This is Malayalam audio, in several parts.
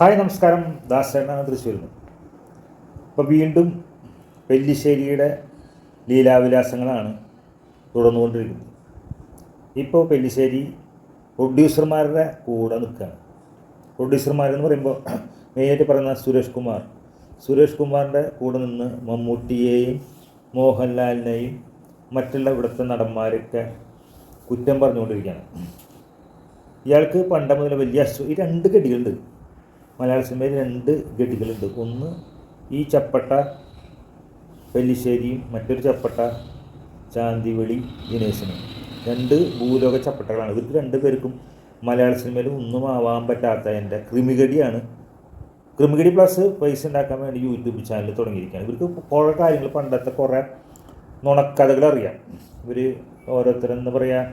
ഹായ് നമസ്കാരം. ദാസേണ്ണ തൃശ്ശൂരിൽ ഇപ്പോൾ വീണ്ടും പെല്ലിശ്ശേരിയുടെ ലീലാവിലാസങ്ങളാണ് തുടർന്നുകൊണ്ടിരിക്കുന്നത്. ഇപ്പോൾ പെല്ലിശ്ശേരി പ്രൊഡ്യൂസർമാരുടെ കൂടെ നിൽക്കുകയാണ്. പ്രൊഡ്യൂസർമാരെന്ന് പറയുമ്പോൾ മെയിനായിട്ട് പറയുന്ന സുരേഷ് കുമാർ. സുരേഷ് കുമാറിന്റെ കൂടെ നിന്ന് മമ്മൂട്ടിയെയും മോഹൻലാലിനെയും മറ്റുള്ള ഇവിടുത്തെ നടന്മാരൊക്കെ കുറ്റം പറഞ്ഞുകൊണ്ടിരിക്കുകയാണ്. ഇയാൾക്ക് പണ്ട മുതൽ വലിയ അശ്വ ഈ രണ്ട് ഗഡികളുണ്ട് മലയാള സിനിമയിൽ രണ്ട് ഗഡികളുണ്ട് ഒന്ന് ഈ ചപ്പട്ട പെല്ലിശ്ശേരിയും മറ്റൊരു ചപ്പട്ട ചാന്തിവെളി ദിനേശനും. രണ്ട് ഭൂലോക ചപ്പട്ടകളാണ്. ഇവർക്ക് രണ്ട് പേർക്കും മലയാള സിനിമയിൽ ഒന്നും ആവാൻ പറ്റാത്ത എന്റെ ക്രിമികടിയാണ്. ക്രിമികടി പ്ലസ് പൈസ ഉണ്ടാക്കാൻ വേണ്ടി യൂട്യൂബ് ചാനൽ തുടങ്ങിയിരിക്കുകയാണ്. ഇവർക്ക് കുറേ കാര്യങ്ങൾ പണ്ടത്തെ കുറേ നുണക്കഥകൾ അറിയാം. ഇവർ ഓരോരുത്തരെന്ന് പറയുക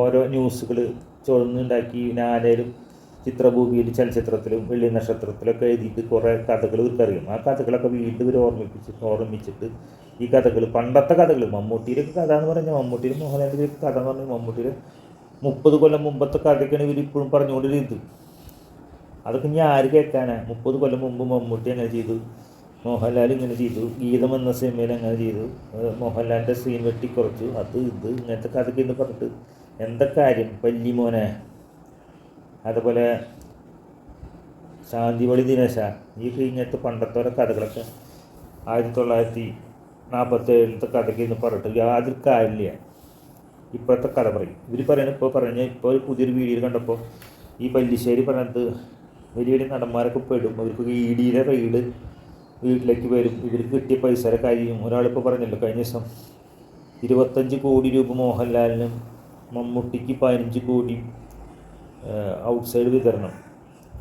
ഓരോ ന്യൂസുകൾ ചുവന്നുണ്ടാക്കി ഞാനേലും ചിത്രഭൂമിയിൽ ചലച്ചിത്രത്തിലും വെള്ളി നക്ഷത്രത്തിലൊക്കെ എഴുതിയിട്ട് കുറേ കഥകൾ ഇവർക്ക് അറിയാം. ആ കഥകളൊക്കെ വീണ്ടും ഇവർ ഓർമ്മിപ്പിച്ച് ഓർമ്മിച്ചിട്ട് ഈ കഥകൾ പണ്ടത്തെ കഥകൾ മമ്മൂട്ടിയിലൊക്കെ കഥ എന്ന് പറഞ്ഞാൽ മമ്മൂട്ടിയിൽ മോഹൻലാലിന്റെ കഥ എന്ന് പറഞ്ഞാൽ മമ്മൂട്ടിയിൽ മുപ്പത് കൊല്ലം മുമ്പത്തെ കഥയ്ക്കാണ് ഇവർ ഇപ്പോഴും പറഞ്ഞുകൊണ്ടിരുന്നത് അതൊക്കെ ഇനി ആര് കേൾക്കാനാണ് മുപ്പത് കൊല്ലം മുമ്പ് മമ്മൂട്ടി അങ്ങനെ ചെയ്തു. മോഹൻലാൽ ഇങ്ങനെ ചെയ്തു. ഗീതം എന്ന സിനിമയിൽ അങ്ങനെ ചെയ്തു. മോഹൻലാലിന്റെ സീൻ വെട്ടിക്കുറച്ചു. അത് ഇത് ഇങ്ങനത്തെ കഥയ്ക്ക് എന്ന് പറഞ്ഞിട്ട് എന്താ കാര്യം? പല്ലിമോനെ അതുപോലെ ശാന്തിവളി ദിനേശ ഈ കഴിഞ്ഞത്ത് പണ്ടത്തെ കഥകളൊക്കെ ആയിരത്തി തൊള്ളായിരത്തി നാൽപ്പത്തേഴിലത്തെ കഥയ്ക്ക് ഇന്ന് പറഞ്ഞിട്ട് യാതൊരു കാര്യമില്ല ഇപ്പോഴത്തെ കഥ പറയും. ഇവർ പറയുന്നത് ഇപ്പോൾ പറഞ്ഞ ഇപ്പോൾ ഒരു പുതിയൊരു വീഡിയോ കണ്ടപ്പോൾ ഈ പല്ലിശ്ശേരി പറഞ്ഞത് വലിയ വലിയ നടന്മാരൊക്കെ പെടും. അവർക്ക് ഇ ഡിയിലെ റെയ്ഡ് വീട്ടിലേക്ക് വരും. ഇവർക്ക് കിട്ടിയ പൈസയുടെ കാര്യം ഒരാളിപ്പോൾ പറഞ്ഞല്ലോ. കഴിഞ്ഞ ദിവസം ഇരുപത്തഞ്ച് കോടി രൂപ മോഹൻലാലിനും മമ്മൂട്ടിക്ക് പതിനഞ്ച് കോടി ഔട്ട്സൈഡ് വിതരണം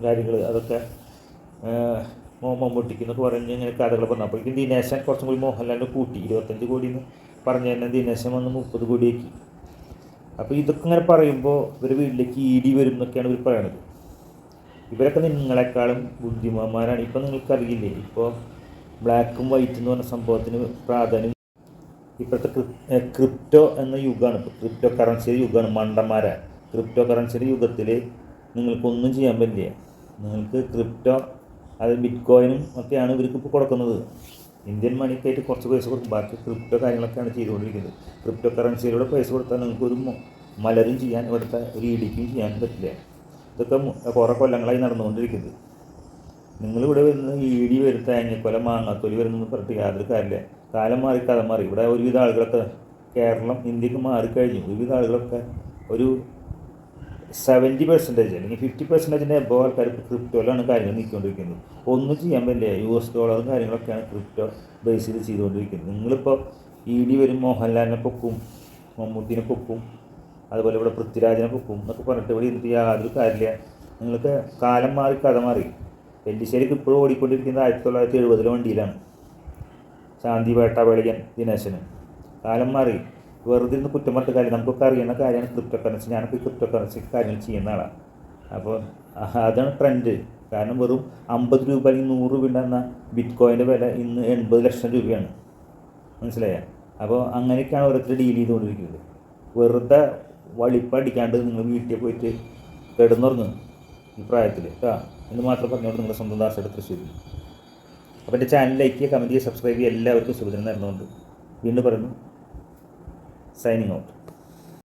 കാര്യങ്ങൾ അതൊക്കെ മമ്മൂട്ടിക്ക് എന്നൊക്കെ പറഞ്ഞ് ഇങ്ങനെ കഥകൾ പറഞ്ഞു അപ്പോഴേക്കും ദിനേശൻ കുറച്ചും കൂടി മോഹൻലാലിനെ കൂട്ടി. ഇരുപത്തഞ്ച് കോടി എന്ന് പറഞ്ഞു തന്നെ ദിനേശൻ വന്ന് മുപ്പത് കോടിയാക്കി. അപ്പോൾ ഇതൊക്കെ ഇങ്ങനെ പറയുമ്പോൾ ഇവർ വീട്ടിലേക്ക് ഇടി വരും എന്നൊക്കെയാണ് ഇവർ പറയണത്. ഇവരൊക്കെ നിങ്ങളെക്കാളും ബുദ്ധിമാന്മാരാണ്. ഇപ്പം നിങ്ങൾക്കറിയില്ലേ ഇപ്പോൾ ബ്ലാക്കും വൈറ്റ് എന്ന് പറഞ്ഞ സംഭവത്തിന് പ്രാധാന്യം ഇപ്പോഴത്തെ ക്രിപ്റ്റോ എന്ന യുഗമാണ്. ഇപ്പോൾ ക്രിപ്റ്റോ കറൻസി യുഗമാണ് മണ്ടന്മാരാ. ക്രിപ്റ്റോ കറൻസിയുടെ യുഗത്തിൽ നിങ്ങൾക്കൊന്നും ചെയ്യാൻ പറ്റില്ല. നിങ്ങൾക്ക് ക്രിപ്റ്റോ അത് ബിറ്റ് കോയിനും ഒക്കെയാണ് ഇവർക്ക് ഇപ്പോൾ കൊടുക്കുന്നത്. ഇന്ത്യൻ മണിക്കായിട്ട് കുറച്ച് പൈസ കൊടുക്കും. ബാക്കി ക്രിപ്റ്റോ കാര്യങ്ങളൊക്കെയാണ് ചെയ്തുകൊണ്ടിരിക്കുന്നത്. ക്രിപ്റ്റോ കറൻസിയിലൂടെ പൈസ കൊടുത്താൽ നിങ്ങൾക്കൊരു മലരും ചെയ്യാൻ ഇവിടുത്തെ ഒരു ഇടിക്കും ചെയ്യാൻ പറ്റില്ല. ഇതൊക്കെ കുറേ കൊല്ലങ്ങളായി നടന്നുകൊണ്ടിരിക്കുന്നത് നിങ്ങളിവിടെ വരുന്ന ഇടി വരും തേങ്ങക്കൊല മാങ്ങാത്തൊലി വരുന്നെന്ന് പറഞ്ഞിട്ട് യാതൊരു കാര്യമില്ല. കാലം മാറി കഥ മാറി. ഇവിടെ ഒരുവിധ ആളുകളൊക്കെ കേരളം ഇന്ത്യയ്ക്ക് മാറിക്കഴിഞ്ഞു. ഒരുവിധ ആളുകളൊക്കെ ഒരു സെവന്റി പെർസെന്റേജ് അല്ലെങ്കിൽ ഫിഫ്റ്റി പെർസെന്റേജിന്റെ എബോ ആൾക്കാർ ഇപ്പോൾ ക്രിപ്റ്റോയിലാണ് കാര്യങ്ങൾ നീക്കിക്കൊണ്ടിരിക്കുന്നത്. ഒന്നും ചെയ്യാൻ പറ്റില്ല യു എസ് ഡോളറും കാര്യങ്ങളൊക്കെയാണ് ക്രിപ്റ്റോ ബേസിൽ ചെയ്ത് ചെയ്തുകൊണ്ടിരിക്കുന്നത്. നിങ്ങളിപ്പോൾ ഇ ഡി വരും മോഹൻലാലിനെ പൊക്കും മമ്മൂട്ടിനെ പൊക്കും അതുപോലെ ഇവിടെ പൃഥ്വിരാജിനെ പൊക്കും എന്നൊക്കെ പറഞ്ഞിട്ട് ഇവിടെ ഇരുന്നിട്ട് യാതൊരു കാര്യമില്ല. നിങ്ങൾക്ക് കാലം മാറി കഥ മാറി. പെല്ലിശ്ശേരിക്ക് ഇപ്പോഴും ഓടിക്കൊണ്ടിരിക്കുന്നത് ആയിരത്തി തൊള്ളായിരത്തി എഴുപതിലെ വണ്ടിയിലാണ്. ശാന്തി വേട്ട വെളിയൻ ദിനേശന്. കാലം മാറി. വെറുതെ ഇരുന്ന് കുറ്റം പറഞ്ഞിട്ട് കാര്യം നമുക്കൊക്കെ അറിയുന്ന കാര്യമാണ് ക്രിപ്റ്റോ കറൻസി ഞാനൊക്കെ ക്രിപ്റ്റോ കറൻസി കാര്യങ്ങൾ ചെയ്യുന്ന ആളാണ് അപ്പോൾ അതാണ് ട്രെൻഡ് കാരണം വെറും അമ്പത് രൂപ അല്ലെങ്കിൽ നൂറ് രൂപ ഉണ്ടെന്ന ബിറ്റ് കോയിന്റെ വില ഇന്ന് എൺപത് ലക്ഷം രൂപയാണ്. മനസ്സിലായോ? അപ്പോൾ അങ്ങനെയൊക്കെയാണ് ഓരോരുത്തർ ഡീൽ ചെയ്തുകൊണ്ടിരിക്കുന്നത്. വെറുതെ വളിപ്പടിക്കാണ്ട് നിങ്ങൾ വീട്ടിൽ പോയിട്ട് കിടന്നുറങ്ങും ഈ പ്രായത്തിൽ കേട്ടോ എന്ന് മാത്രം പറഞ്ഞുകൊണ്ട് നിങ്ങളുടെ സ്വന്തം ദാസയുടെ തൃശ്ശൂർ അപ്പോൾ എന്റെ ചാനൽ ലൈക്ക് ചെയ്യുക കമന്റ് ചെയ്യുക സബ്സ്ക്രൈബ് ചെയ്യുക. എല്ലാവർക്കും സുഖദിനം നേർന്നുകൊണ്ട് വീണ്ടും പറയുന്നു. signing out.